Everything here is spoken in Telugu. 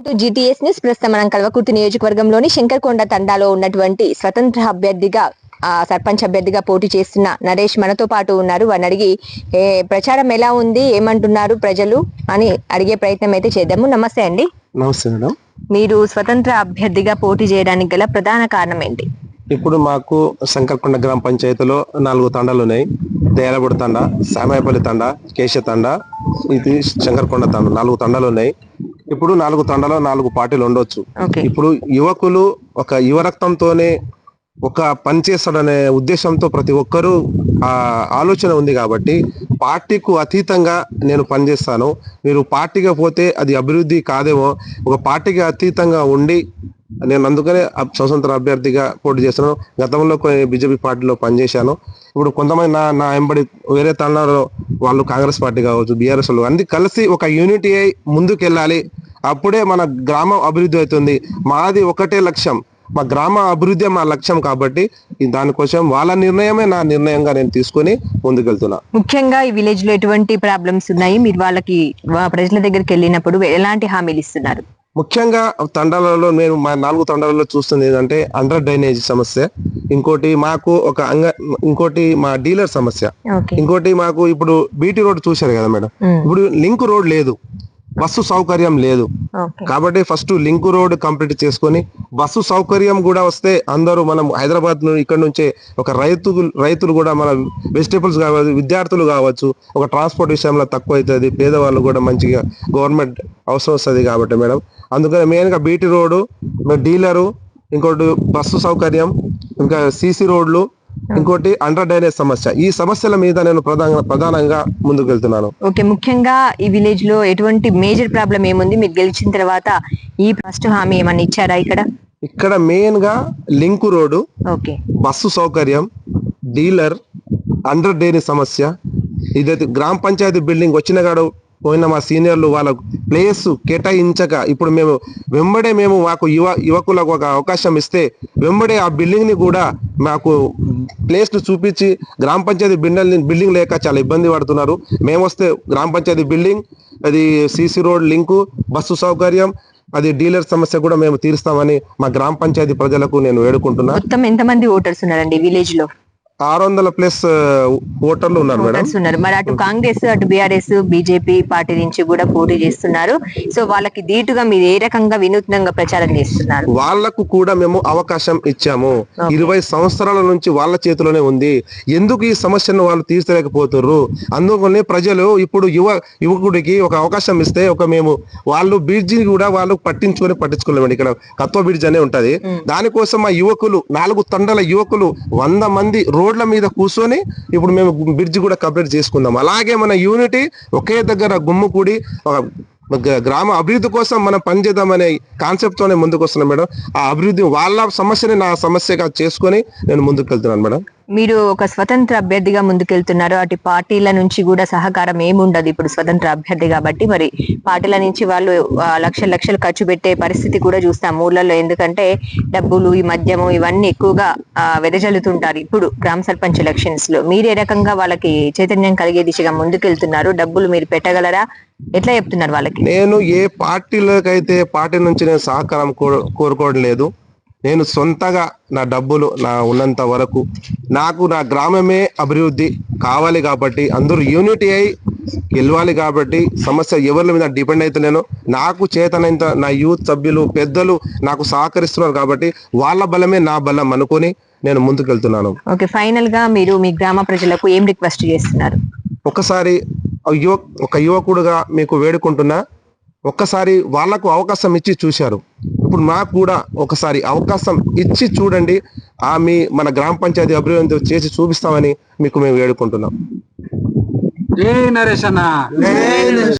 జిటిఎస్ న్యూస్ ప్రస్తుతం మనం కల్వకుర్తి నియోజకవర్గంలోని శంకర్కొండ తండాలో ఉన్నటువంటి స్వతంత్ర అభ్యర్థిగా ఆ, సర్పంచ్ అభ్యర్థిగా పోటీ చేస్తున్న నరేష్ మనతో పాటు ఉన్నారు. వారిని అడిగి ఏ, ప్రచారం ఎలా ఉంది? ఏమంటున్నారు ప్రజలు? అని అడిగే ప్రయత్నం అయితే చేద్దాము. నమస్తే అండి. నమస్తే మేడం. మీరు స్వతంత్ర అభ్యర్థిగా పోటీ చేయడానికి గల ప్రధాన కారణం ఏంటి? ఇప్పుడు మాకు శంకర్కొండ గ్రామ పంచాయతీలో నాలుగు తండాలు ఉన్నాయి. దేయాలపూడి తండ సామాయపల్లి తండ కేశ తండ ఇది శంకర్కొండ తండ. నాలుగు తండాలు ఉన్నాయి. ఇప్పుడు నాలుగు తండాలో నాలుగు పార్టీలు ఉండొచ్చు. ఇప్పుడు యువకులు ఒక యువ రక్తంతోనే ఒక పని చేస్తాడనే ఉద్దేశంతో ప్రతి ఒక్కరూ ఆ ఆలోచన ఉంది కాబట్టి పార్టీకు అతీతంగా నేను పనిచేస్తాను మీరు పార్టీగా పోతే అది అభివృద్ధి కాదేమో ఒక పార్టీకి అతీతంగా ఉండి నేను అందుకనే స్వతంత్ర అభ్యర్థిగా పోటీ చేస్తున్నాను గతంలో కొన్ని బీజేపీ పార్టీలో పనిచేశాను ఇప్పుడు కొంతమంది నా నా ఎంబడి వేరే తండాలో వాళ్ళు కాంగ్రెస్ పార్టీ కావచ్చు బీఆర్ఎస్ వాళ్ళు అన్ని కలిసి ఒక యూనిటీ అయి ముందుకు వెళ్ళాలి అప్పుడే మన గ్రామం అభివృద్ధి అవుతుంది. మాది ఒకటే లక్ష్యం. మా గ్రామ అభివృద్ధి మా లక్ష్యం కాబట్టి దానికోసం వాళ్ళ నిర్ణయమే నా నిర్ణయంగా నేను తీసుకొని ముందుకెళ్తున్నా. ముఖ్యంగా ఈ విలేజ్లో ఎటువంటి ప్రాబ్లమ్స్ ఉన్నాయి? మీరు వాళ్ళకి ప్రజల దగ్గరికి వెళ్ళినప్పుడు ఎలాంటి హామీలు ఇస్తున్నారు? ముఖ్యంగా తండాలలో నేను మా నాలుగు తండాలలో చూస్తుంది ఏంటంటే అండర్ డ్రైనేజ్ సమస్య. ఇంకోటి మాకు ఒక అంగ ఇంకోటి మా డీలర్ సమస్య. ఇంకోటి మాకు ఇప్పుడు బీటీ రోడ్ చూశారు కదా మేడం? ఇప్పుడు లింక్ రోడ్ లేదు. బస్సు సౌకర్యం లేదు. కాబట్టి ఫస్ట్ లింక్ రోడ్ కంప్లీట్ చేసుకొని బస్సు సౌకర్యం కూడా వస్తే అందరూ మనం హైదరాబాద్ నుండి ఇక్కడ నుంచే ఒక రైతు రైతులు కూడా మన వెజిటేబుల్స్ కావచ్చు విద్యార్థులు కావచ్చు ఒక ట్రాన్స్పోర్ట్ విషయంలో తక్కువ అవుతుంది పేదవాళ్ళు కూడా మంచిగా గవర్నమెంట్ అవసరం వస్తుంది కాబట్టి మేడం. అందుకని మెయిన్గా బీటీ రోడ్డు డీలరు ఇంకోటి బస్సు సౌకర్యం ఇంకా సీసీ రోడ్లు ఇంకోటి అండర్ డ్రైనేజ్ సమస్య. ఈ సమస్యల మీద నేను ప్రధాన ప్రధానంగా ముందుకు వెళ్తున్నాను ఓకే ముఖ్యంగా ఈ విలేజ్లో ఎటువంటి మేజర్ ప్రాబ్లం ఏముంది? మీరు గెలిచిన తర్వాత ఈ ఫస్ట్ హామీ ఏమన్నా ఇచ్చారా ఇక్కడ? ఇక్కడ మెయిన్గా లింక్ రోడ్డు ఓకే. బస్సు సౌకర్యం డీలర్ అండర్ డ్రైనేజ్ సమస్య. ఇదైతే గ్రామ పంచాయతీ బిల్డింగ్ వచ్చిన కాడు పోయిన మా సీనియర్లు వాళ్ళ ప్లేస్ కేటాయించక ఇప్పుడు మేము వెంబడే మేము మాకు యువ యువకులకు ఒక అవకాశం ఇస్తే వెంబడే ఆ బిల్డింగ్ని కూడా మాకు ప్లేస్ను చూపించి గ్రామ పంచాయతీ బిల్డింగ్ బిల్డింగ్ లేక చాలా ఇబ్బంది పడుతున్నారు. మేము వస్తే గ్రామ పంచాయతీ బిల్డింగ్ అది సీసీ రోడ్ లింకు బస్సు సౌకర్యం అది డీలర్ సమస్య కూడా మేము తీరుస్తామని మా గ్రామ పంచాయతీ ప్రజలకు నేను వేడుకుంటున్నా. మొత్తం ఎంతమంది ఓటర్స్ ఉన్నారండి విలేజ్లో ఆరు వందల ప్లస్ ఓటర్లు ఉన్నారు మేడం. ఉన్నారు. మరి అటు కాంగ్రెస్ అటు బీఆర్ఎస్ బీజేపీ పార్టీ నుంచి కూడా పోటీ చేస్తున్నారు. సో వాళ్ళకి ధీటుగా మీరు ఏ రకంగా వినూత్నంగా ప్రచారం చేస్తున్నారు? వాళ్ళకు కూడా మేము అవకాశం ఇచ్చాము. ఇరవై సంవత్సరాల నుంచి వాళ్ళ చేతిలోనే ఉంది. ఎందుకు ఈ సమస్యను వాళ్ళు తీర్చలేకపోతుర్రు? అందుకని ప్రజలు ఇప్పుడు యువ యువకుడికి ఒక అవకాశం ఇస్తే ఒక మేము వాళ్ళు బ్రిడ్జిని కూడా వాళ్ళు పట్టించుకొని పట్టించుకోలేమండి ఇక్కడ కత్వ బ్రిడ్జ్ అనే ఉంటది. దానికోసం మా యువకులు నాలుగు తండల యువకులు వంద మంది రోడ్ల మీద కూర్చొని ఇప్పుడు మేము బ్రిడ్జ్ కూడా కంప్లీట్ చేసుకుందాం. అలాగే మన యూనిటీ ఒకే దగ్గర గుమ్ముకూడి ఒక గ్రామ అభివృద్ధి కోసం మనం పనిచేద్దామనే కాన్సెప్ట్ తోనే ముందుకు వస్తున్నాం మేడం. ఆ అభివృద్ధి వాళ్ళ సమస్యని నా సమస్యగా చేసుకొని నేను ముందుకు వెళ్తున్నాను మేడం. మీరు ఒక స్వతంత్ర అభ్యర్థిగా ముందుకెళ్తున్నారు. అటు పార్టీల నుంచి కూడా సహకారం ఏముండదు ఇప్పుడు స్వతంత్ర అభ్యర్థి కాబట్టి. మరి పార్టీల నుంచి వాళ్ళు ఆ, లక్షల లక్షలు ఖర్చు పెట్టే పరిస్థితి కూడా చూస్తాం ఊళ్ళలో ఎందుకంటే డబ్బులు ఈ మద్యము ఇవన్నీ ఎక్కువగా వెదజల్లుతుంటారు ఇప్పుడు గ్రామ సర్పంచ్ ఎలక్షన్స్లో. మీరు ఏ రకంగా వాళ్ళకి చైతన్యం కలిగే దిశగా ముందుకెళ్తున్నారు? డబ్బులు మీరు పెట్టగలరా? ఎట్లా చెప్తున్నారు వాళ్ళకి? నేను ఏ పార్టీలకైతే పార్టీ నుంచి నేను సహకారం కో- కోరుకోవడం లేదు. నేను సొంతగా నా డబ్బులు నా ఉన్నంత వరకు నాకు నా గ్రామమే అభివృద్ధి కావాలి కాబట్టి అందరూ యూనిటీ అయి గెలవాలి కాబట్టి సమస్య ఎవరి మీద డిపెండ్ అయితే నేను నాకు చేతనంత నా యూత్ సభ్యులు పెద్దలు నాకు సహకరిస్తున్నారు కాబట్టి వాళ్ళ బలమే నా బలం అనుకొని నేను ముందుకు వెళ్తున్నాను ఓకే ఫైనల్గా మీరు మీ గ్రామ ప్రజలకు ఏం రిక్వెస్ట్ చేస్తున్నారు? ఒకసారి యువ ఒక యువకుడుగా మీకు వేడుకుంటున్నా ఒక్కసారి వాళ్ళకు అవకాశం ఇచ్చి చూశారు. ఇప్పుడు నాకు కూడా ఒకసారి అవకాశం ఇచ్చి చూడండి ఆ మీ మన గ్రామ పంచాయతీ అభివృద్ధి చేసి చూపిస్తామని మీకు మేము వేడుకుంటున్నాం. జై నరేష్ అన్న.